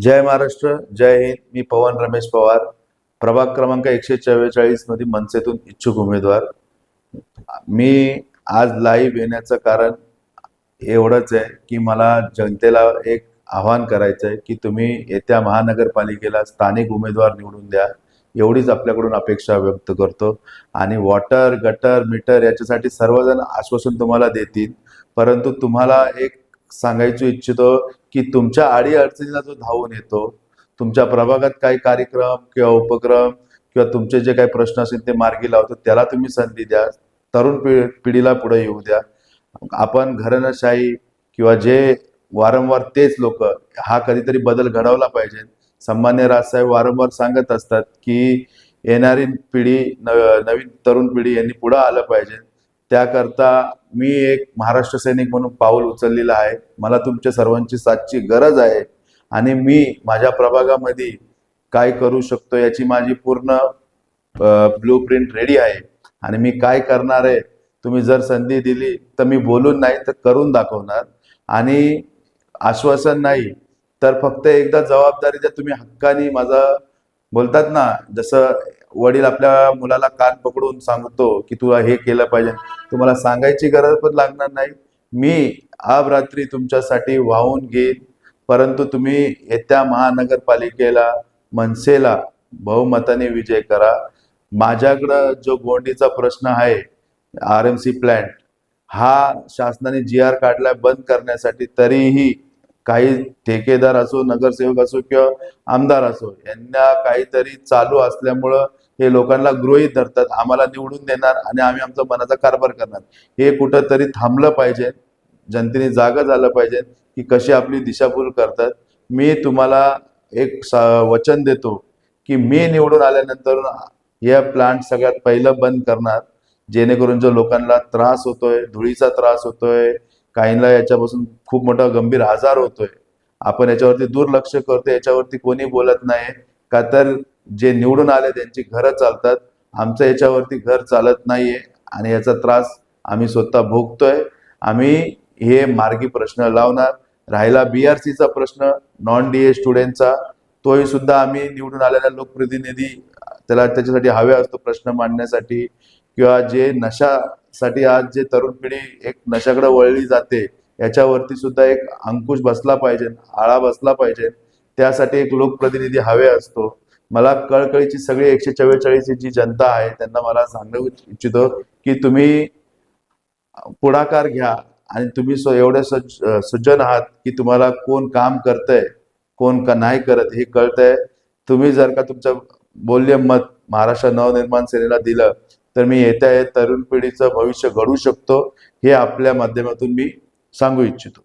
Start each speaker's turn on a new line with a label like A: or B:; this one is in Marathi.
A: जय महाराष्ट्र जय हिंद. मी पवन रमेश पवार. प्रभाग क्रमांक एकशे चव्वेचाळीसमध्ये मनसेतून इच्छुक उमेदवार. मी आज लाईव्ह येण्याचं कारण एवढंच आहे की मला जनतेला एक आव्हान करायचं आहे की तुम्ही येत्या महानगरपालिकेला स्थानिक उमेदवार निवडून द्या. एवढीच आपल्याकडून अपेक्षा व्यक्त करतो. आणि वॉटर गटर मीटर याच्यासाठी सर्वजण आश्वासन तुम्हाला देतील. परंतु तुम्हाला एक सांगायचं इच्छितो की तुमच्या आडी अडचणीला जो धावून येतो तुमच्या प्रभागात काही कार्यक्रम किंवा उपक्रम किंवा तुमचे जे काही प्रश्न असतील ते मार्गी लावतो त्याला तुम्ही संधी द्या तरुण पिढी पिढीला पुढे येऊ द्या. आपण घराणेशाही किंवा जे वारंवार तेच लोक हा कधीतरी बदल घडवला पाहिजे. सन्मान्य राजसाहेब वारंवार सांगत असतात की येणारी पिढी न- नवीन तरुण पिढी यांनी पुढं आलं पाहिजे. त्याकरता मी एक महाराष्ट्र सैनिक म्हणून पाऊल उचललेलं आहे. मला तुमच्या सर्वांची साथची गरज आहे आणि मी माझ्या प्रभागामध्ये काय करू शकतो याची माझी पूर्ण ब्लू प्रिंट रेडी आहे. आणि मी काय करणार आहे तुम्ही जर संधी दिली तर मी बोलून नाही तर करून दाखवणार. आणि आश्वासन नाही तर फक्त एकदा जबाबदारी द्या. तुम्ही हक्कानी माझा बोलतात ना जसं वडील आपल्या मुलाला कान पकडून सांगतो की तुला हे केलं पाहिजे. तुम्हाला सांगायची गरज पण लागणार नाही. मी अब रात्री तुमच्यासाठी वाहून घेईन. परंतु तुम्ही येत्या महानगरपालिकेला मनसेला बहुमताने विजय करा. माझ्याकडं जो गोंडीचा प्रश्न आहे आर एम सी प्लॅन्ट हा शासनाने जी आर काढला बंद करण्यासाठी तरीही काही ठेकेदार असो नगरसेवक असो किंवा आमदार असो यांना काहीतरी चालू असल्यामुळं हे लोकांना गृहीत धरतात आम्हाला निवडून देणार आणि आम्ही आमचा मनाचा कारभार करणार. हे कुठंतरी थांबलं पाहिजे जनतेने जागा झालं पाहिजे की कशी आपली दिशाभूल करतात. मी तुम्हाला एक वचन देतो की मी निवडून आल्यानंतर या प्लांट सगळ्यात पहिलं बंद करणार जेणेकरून जो लोकांना त्रास होतोय धुळीचा त्रास होतोय काहींना याच्यापासून खूप मोठा गंभीर आजार होतोय. आपण याच्यावरती दुर्लक्ष करतो याच्यावरती कोणी बोलत नाही का तर जे निवडून आले त्यांची घरं चालतात. आमचं याच्यावरती घर चालत नाहीये आणि याचा त्रास आम्ही स्वतः भोगतोय. आम्ही हे मार्गी प्रश्न लावणार. राहिला बीआरसीचा प्रश्न नॉन डी ए स्टुडंटचा तोही सुद्धा आम्ही निवडून आलेल्या लोकप्रतिनिधी त्याला त्याच्यासाठी हवे असतो प्रश्न मांडण्यासाठी. किंवा जे नशा साठी आज जे तरुण पिढी एक नशाकडे वळली जाते याच्यावरती सुद्धा एक अंकुश बसला पाहिजे आळा बसला पाहिजे. त्यासाठी एक लोकप्रतिनिधी हवे असतो. मला कळकळीची सगळी एकशे चव्वेचाळीसची जी जनता आहे त्यांना मला सांगू इच्छितो की तुम्ही पुढाकार घ्या आणि तुम्ही स्व- एवढे सज सज्जन आहात की तुम्हाला कोण काम करतंय कोण का नाही करत हे कळतंय. तुम्ही जर का तुमचं बोल्य मत महाराष्ट्र नवनिर्माण सेनेला दिलं तर मी येत्या तरुण पिढीचं भविष्य घडू शकतो हे आपल्या माध्यमातून मी सांगू इच्छितो.